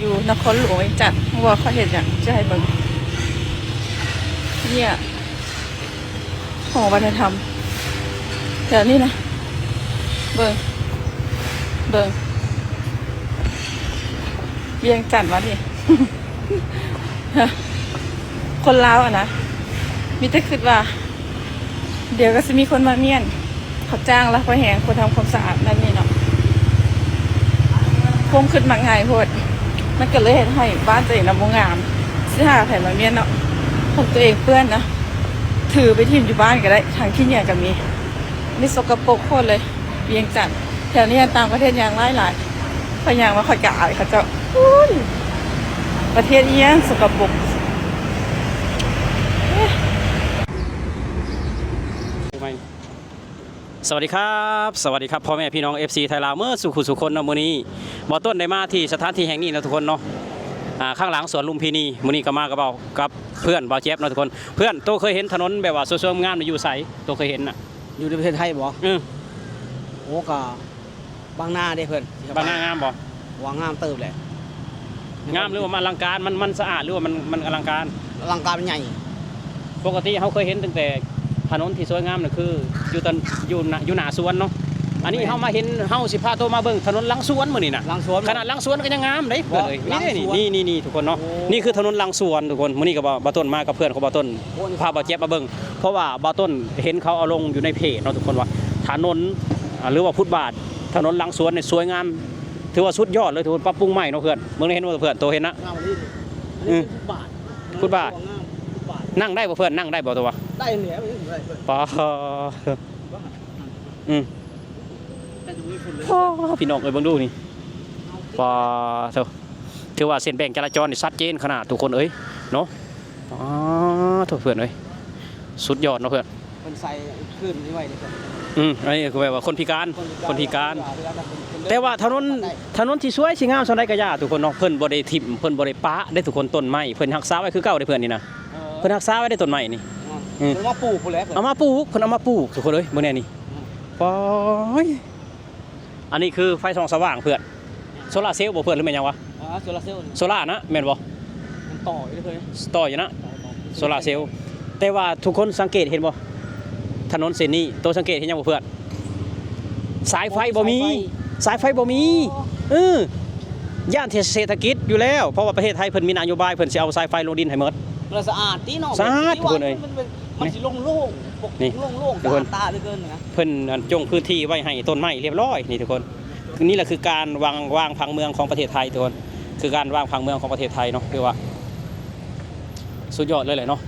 อยู่นครหลวงจันทน์เพราะว่าเขาเห็นอย่างจะให้เบิ่งเนี่ยหอวัฒนธรรมแถวนี้นะ เบิ่งเบิ่งเวียงจันทน์วะนี่คนลาวอะนะมีแต่คิดว่า เดี๋ยวก็จะมีคนมาเมียนเขาจ้างแล้วเขาแหงคนทำความสะอาดนั่นนี่เนาะพมขึ้นมาง่ายโพด มันก็เลยเห็นให้บ้านตัวเองนะบ่งามสิหาแผ่นมาเมียนเนาะของตัวเองเพื่อนนะถือไปทิมอยู่บ้านก็ได้ทางที่เนี่ยก็มีนี่สกปรกโคตรเลยเวียงจันแถวนี้ตามประเทศยางหลายหลายพยางมาขอยกะอายเขาเจ้าประเทศเอียงสกปรก สวัสดีครับสวัสดีครับพ่อแม่พี่น้อง FC ไทยลาวเมื่อสุขุสุคนเนาะมื้อนี้บอต้นได้มาที่สถานที่แห่งนี้นะทุกคนเนาะอ่าข้างหลังสวนลุมพินีมื้อนี้ก็มากับเบากับเพื่อนเบาเจ็บเนาะทุกคน เพื่อนโตเคยเห็นถนนแบบว่าสวยๆงามๆอยู่ไสโตเคยเห็นน่ะอยู่ในประเทศไทยบ่อือโอ้ก็บางนาเด้เพิ่นบางหน้างามบ่ว่างามเติบแหละงามหรือว่ามันอลังการมันมันสะอาดหรือว่ามันมันอลังการอลังการมันใหญ่ ปกติเขาเคยเห็นตั้งแต่ ถนนที่สวยงามน่ะคืออยู่ตอนอยู่หน้าอยู่หน้าสวนเนาะอันนี้เฮามาเห็นเฮาสิพาโตมาเบิ่งถนนหลังสวนมื้อนี้น่ะหลังสวน ขนาดหลังสวนก็ยังงามเลยเพื่อนเอ้ยหลันี่งนี่สวนนี่นี่นี่ทุกคนเนาะโอ้ นี่คือถนนหลังสวนทุกคนมื้อนี้ก็บ่บ่ต้นมากับเพื่อนของบ่ต้นโอ้ยพาบ่เจ็บมาเบิ่งเพราะว่าบ่ต้นเห็นเขาเอาลงอยู่ในเพจเนาะทุกคนว่าถนนอ่าหรือว่าฟุตบาท ถนนหลังสวนเนี่ยสวยงาม ถือว่าสุดยอดเลยทุกคนปรับปรุงใหม่เนาะเพื่อนเบิ่งได้เห็นว่าเพื่อนโตเห็นนะ งามนี่อืนี่มฟุตบาทฟุตบาท งามฟุตบาทนั่งได้บ่เพื่อนนั่งได้บ่ตัววะได้เหนือไม่ถึงได้เพิ่นปออืมแต่ตรงนี้ฝุ่นเลยโอ้พี่น้องเอ้ยเบิ่งดูนี่ปอเถอะถือว่าเส้นแบ่งจราจรนี่ชัดเจนขนาดทุกคนเอ้ยเนาะอ๋อโทุกเพื่อนเอ้ยสุดยอดเนาะเพื่อนเพิ่นใส่ขึ้นนี่ไว้นี่เพิ่นอืมอันนี้คือแบบว่าคนพิการคนพิการเวลาเพิ่นเพิ่นแต่ว่าถนนได้ถนนที่สวยสิงามสนได้ก็ยาทุกคนเนาะเพิ่นบ่ได้ทิ่มเพิ่นบ่ได้ปะได้ทุกคนต้นไม้เพิ่นรักษาไว้คือเก่าได้เพื่อนนี่นะเออเพิ่นรักษาไว้ได้ต้นไม้นี่ อืมเพิ่นมาปลูกพุ่นแหล้วเพิ่นเอามาปลูกเพิ่นเอามาปลูกทุกคนเอ้ยมื้อนี้นี่อืมปอยอันนี้คือไฟส่องสว่างเพื่อนโซลาร์เซลล์บ่เพื่อนหรือแม่นหยังวะอ่าโซลาร์เซลล์นี่โซล่าร์นะแม่นบ่มันต่ออยู่เด้อเพิ่นต่ออยู่นะต่อต่อโซลาร์เซลล์แต่ว่าทุกคนสังเกตเห็นบ่ถนนเส้นนี้ตัวสังเกตเห็นยังบ่เพื่อนสายไฟบ่มี สายไฟบ่มีเออย่านเศรษฐกิจอยู่แล้ว เพราะว่าประเทศไทยเพิ่นมีนโยบายเพิ่นสิเอาสายไฟลงดินให้หมด มันสะอาดตีเนาะสะอาดที่ทุกคนเอ้ย มันเป็น มันสิโล่งๆปกนี่โล่งๆทุกสะคอานดตาเหลือเกินนะเพิ่นอันจงพื้นที่ไว้ให้ต้นไม้เรียบร้อยนี่ทุกคนนี่แหละคือการวางวางผังเมืองของประเทศไทยทุกคน คือการวางผังเมืองของประเทศไทยเนาะคือว่า สุดยอดเลยแหละเนาะ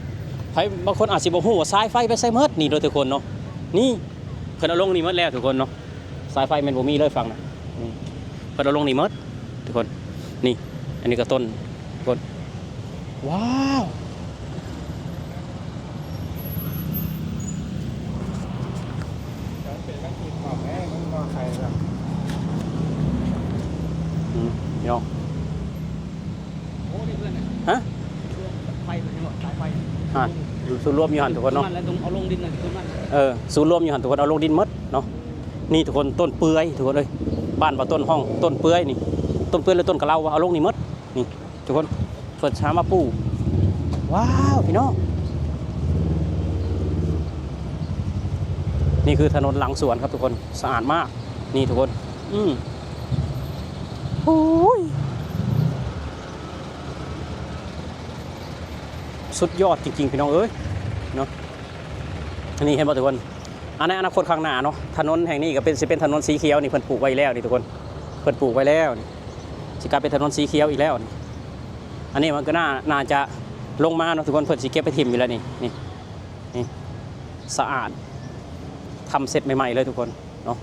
ใครบางคนอาจสิบ่ฮู้ว่าสายไฟไปใส่เมิดนี่เด้อทุกคนเนาะนี่เพิ่นเอาลงนี่หมดแล้วทุกคนเนาะสายไฟแม่นบ่มีเลยฟังนะนี่เพิ่นเอาลงนี่หมดทุกคนนี่ อันนี้ก็ต้นทุกคนว้าวอืม พี่น้องโอ้นี่เพื่อนน่ฮะไฟเป็นยังไงสายไฟอะอยู่ศูนย์รวมอยู่หันทุกคนเนาะมัแล้วตรงเอาลงดินน่ะคือมันเออศูนย์รวมอยู่หันทุกคนเอาลงดินหมดเนาะ นี่ทุกคนต้นเปื่อยทุกคนเลยบ้านว่าต้นห้องต้นเปื่อยนี่ต้นเปื่อยหรือต้นกะเหลาวะเอาลงนี่หมดนี่ทุกคนเปิดช้ามาปลูกว้าวพี่น้องนี่คือถนนหลังสวนครับทุกคนสะอาดมาก นี่ทุกคน อืม โอ้ย สุดยอดจริง ๆ พี่น้องเอ้ยอันนี้เห็นบ่ทุกคนอันในอนาคตข้างหน้าเนาะถนนแห่งนี้ก็เป็นสิเป็นถนนสีเขียวนี่เพิ่นปลูกไว้แล้วนี่ทุกคนเพิ่นปลูกไว้แล้วนี่สิกลายเป็นถนนสีเขียวอีกแล้วนี่อันนี้มันก็น่าน่าจะลงมาเนาะทุกคนเพิ่นสิเก็บไปทิ่มอยู่แล้วนี่นี่นี่สะอาดทำเสร็จใหม่ๆเลยทุกคนเนาะ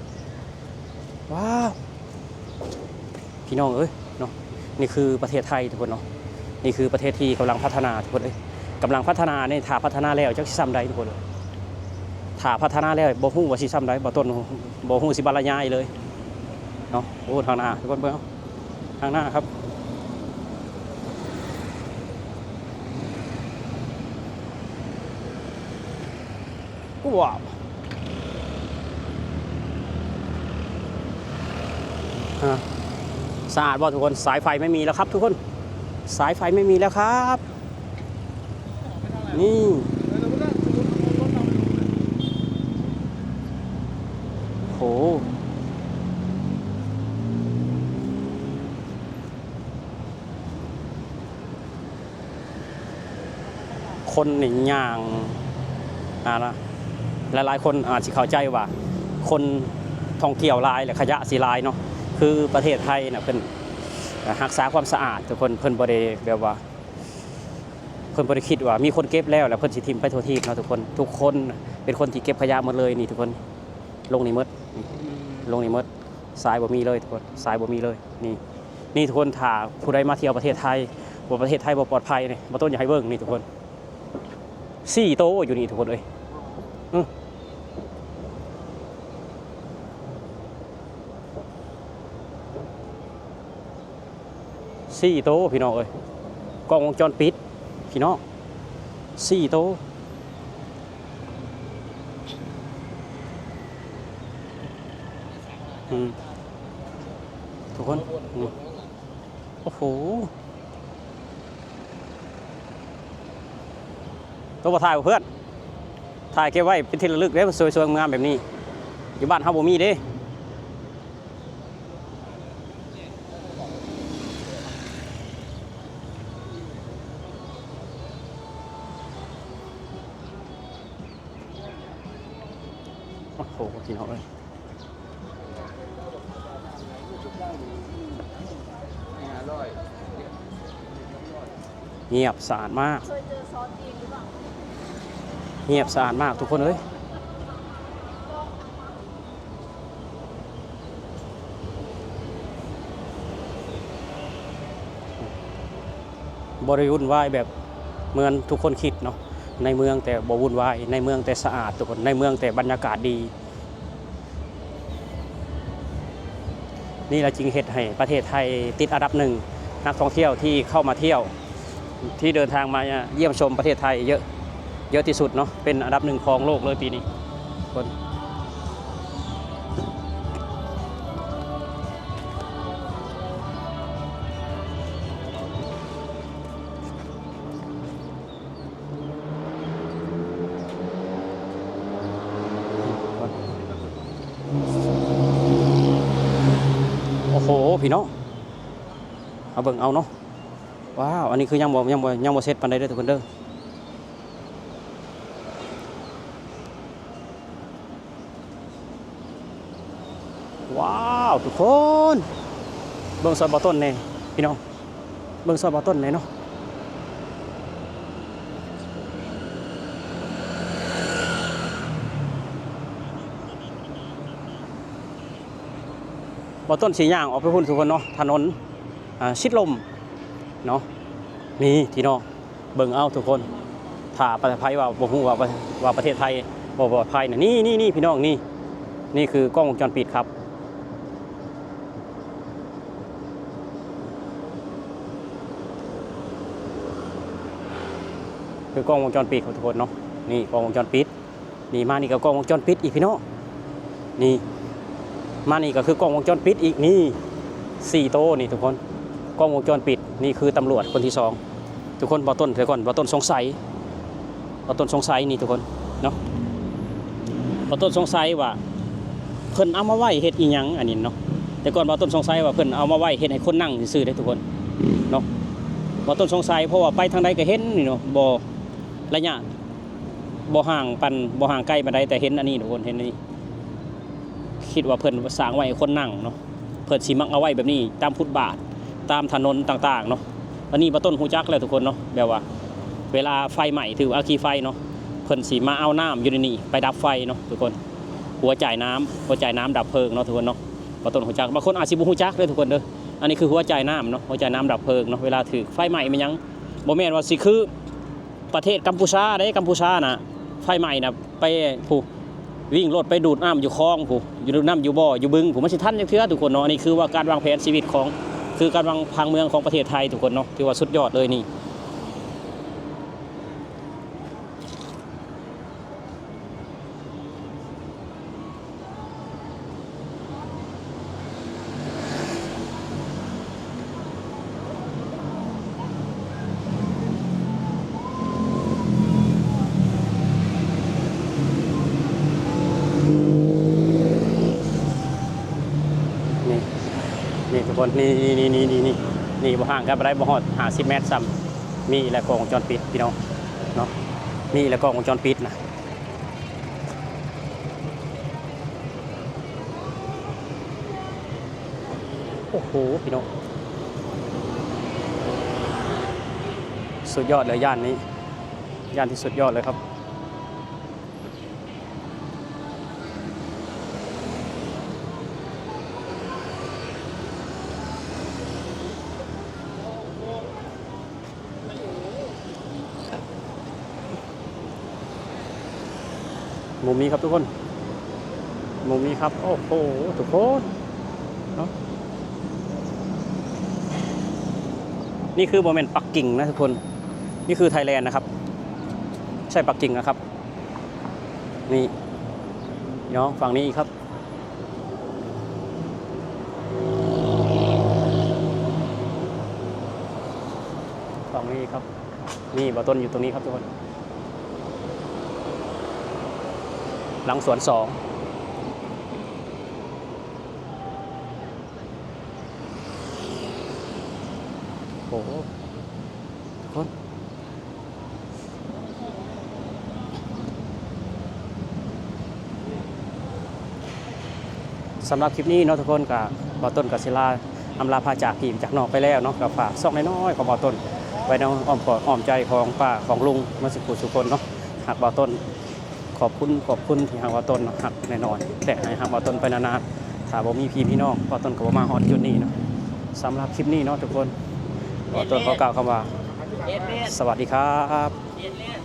ว้าว พี่น้องเอ้ยเนาะนี่คือประเทศไทยทุกคนเนาะนี่คือประเทศที่กำลังพัฒนาทุกคนเอ้ยกำลังพัฒนาเนี่ยถ้าพัฒนาแล้วจักสิซ้ำใดทุกคนเลยถ้าพัฒนาแล้วบ่ฮู้ว่าสิซ้ำได้บ่ต้นบ่ฮู้สิบรรยายเลยเนาะโอ้ทางหน้าทุกคนเบิ่งเอาทางหน้าครับว้าวฮะ สะอาดบ่ทุกคนสายไฟไม่มีแล้วครับ ทุกคนสายไฟไม่มีแล้วครับ นี่โหคนหนึ่งอย่างอ่านะหลายๆคนอาจจะเข้าใจว่า คนท่องเที่ยวลายและขยะสีลายเนาะ คือประเทศไทยนะเพิ่นรักษาความสะอาดทุกคนเพิ่นบ่ได้แบบว่า เพิ่นบ่ได้คิดว่ามีคนเก็บแล้วแล้วเพิ่นสิทิมไปทั่วทีเนาะทุกคนทุกคนเป็นคนที่เก็บขยะหมดเลยนี่ทุกคนลงนี่มดลงนี่มดสายบ่มีเลยทุกคนสายบ่มีเลยนี่นี่ทุกคนถ้าผู้ใดมาเที่ยวประเทศไทยว่าประเทศไทยบ่ปลอดภัยนี่บ่ต้นอย่าให้เบิ่งนี่ทุกคนสี่โตอยู่นี่ทุกคนเอ้ย สี่โตพี่น้องเอ้ยกล้องวงจรปิดพี่น้องสี่โตทุกคนโอ้โหตัวบ่ถ่ายเพื่อนถ่ายเก็บไว้เป็นที่ระลึกเด้มันสวยๆงามแบบนี้ อยู่บ้านเฮาบ่มีเด้ โหพี่น้องเอ้ยเงียบสะอาดมาก เงียบสะอาดมากทุกคนเอ้ยบริวุ่นวายแบบเหมือนทุกคนคิดเนาะในเมืองแต่บวุ่นวายในเมืองแต่สะอาดทุกคนในเมืองแต่บรรยากาศดี นี่แหละจริงเหตุให้ประเทศไทยติดอันดับหนึ่งนักท่องเที่ยวที่เข้ามาเที่ยว ที่เดินทางมาเยี่ยมชมประเทศไทยเยอะเยอะที่สุดเนาะเป็นอันดับหนึ่งของโลกเลยปีนี้คน พี่น้องเอาเบิ่งเอาเนาะว้าวอันนี้คือยังบ่ยังบ่ยังบ่เสร็จปานใดเด้อทุกคนเด้อว้าวทุกคน เบิ่งซอยบอต้นเนี่ยพี่น้องเบิ่งซอยบอต้นเนี่ยเนาะ อต้นสีย่างออกไปพุ่นทุกคนเนาะถนนชิดลมเนาะนี่ที่น้องเบิ่งเอาทุกคนถ้าประเทศไทยว่าบ่ฮู้ว่าว่าประเทศไทยบ่ปลอดภัยน่ะนี่นี่นี่พี่น้องนี่นี่คือกล้องวงจรปิดครับคือกล้องวงจรปิดของทุกคนเนาะนี่กล้องวงจรปิดนี่มานี่ก็กล้องวงจรปิดอีกพี่น้องนี่ มานี่ก็คือกล้องวงจรปิดอีกนี่สี่โตนี่ทุกคนกล้องวงจรปิดนี่คือตำรวจคนที่สองทุกคนบอต้นเดี๋ยวก่อนบอต้นสงสัยบอต้นสงสัยนี่ทุกคนเนาะบอต้นสงสัยว่าเพิ่นเอามาไหวเฮ็ดอีหยังอันนี้เนาะแต่ก่อนบ่ต้นสงสัยว่าเพิ่นเอามาไหวเฮ็ดให้คนนั่งซื่อได้ทุกคนเนาะบ่ต้นสงสัยเพราะว่าไปทางใดก็เห็นนี่เนาะบ่ระยะบ่ห่างปันบ่ห่างใกล้ปานใดแต่เห็นอันนี้ทุกคนเห็นอันนี้ คิดว่าเพิ่นสร้างไว้ให้คนนั่งเนาะเพิ่นสิมักเอาไว้แบบนี้ตามฟุตบาทตามถนนต่างๆเนาะอันนี้บ่ต้นฮู้จักแล้วทุกคนเนาะแบบว่า เวลาไฟใหม่ถืออาคีไฟเนาะเพิ่นสิมาเอาน้ำอยู่ในนี้ไปดับไฟเนาะทุกคน หัวจ่ายน้ำหัวจ่ายน้ำดับเพลิงเนาะทุกคนเนาะบางต้นหัวจักบางคนอาจสิบุหัวจักเลยทุกคนเด้ออันนี้คือหัวจ่ายน้ำเนาะหัวจ่ายน้ำดับเพลิงเนาะเวลาถือไฟไหม้มันยังบ่แม่นว่าสิคือประเทศกัมพูชาได้กัมพูชานะไฟไหม้น่ะไปผู้ วิ่งรถไปดูดน้ำอยู่คลองผู้อยู่ดูดน้ำอยู่บ่ออยู่บึงผู้ไม่ใช่ท่านจังเทื่อทุกคนเนาะอันนี่คือว่าการวางแผนชีวิตของ คือการวางพังเมืองของประเทศไทยทุกคนเนาะถือว่าสุดยอดเลยนี่ คนนี่นี่นี่นี่นี่นี่บ่ห่างกันไปได้บ่ฮอด50เมตรซ้ำมีและกล้องวงจรปิดพี่น้องเนาะมีและกล้องวงจรปิดนะโอ้โหพี่น้องสุดยอดเลยย่านนี้ย่านที่สุดยอดเลยครับ มุมนี้ครับทุกคน มุมนี้ครับ โอ้โห ทุกคนเนาะนี่คือโมเมนต์ปักกิ่งนะทุกคน นี่คือไทยแลนด์นะครับ ใช่ปักกิ่งนะครับ นี่น้องฝั่งนี้ครับ ฝั่งนี้ครับ นี่บ่อต้นอยู่ตรงนี้ครับทุกคน หลังสวนสองโอ้โหคนสำหรับคลิปนี้เนาะทุกคนกับบอต้นกับศิลาอำลาพาจากพีมจากนอกไปแล้วเนาะกับฝากซอกน้อยๆของบอต้นไว้ในอ้อมกอดอ้อมใจของป้าของลุงมาสิกุสุคนเนาะหากบอต้น ขอบคุณขอบคุณที่หางว่าต้นเนาะหักแน่นอน แต่ให้หักว่าต้นไปนานๆถ้าบ่มีพี่พี่น้องว่าต้นก็บ่มาฮอดจุดนี้เนาะสำหรับคลิปนี้เนาะทุกคนว่าต้นขอกล่าวคำว่าเอ็ดเอ็ดสวัสดีครับเอ็ดเอ็ด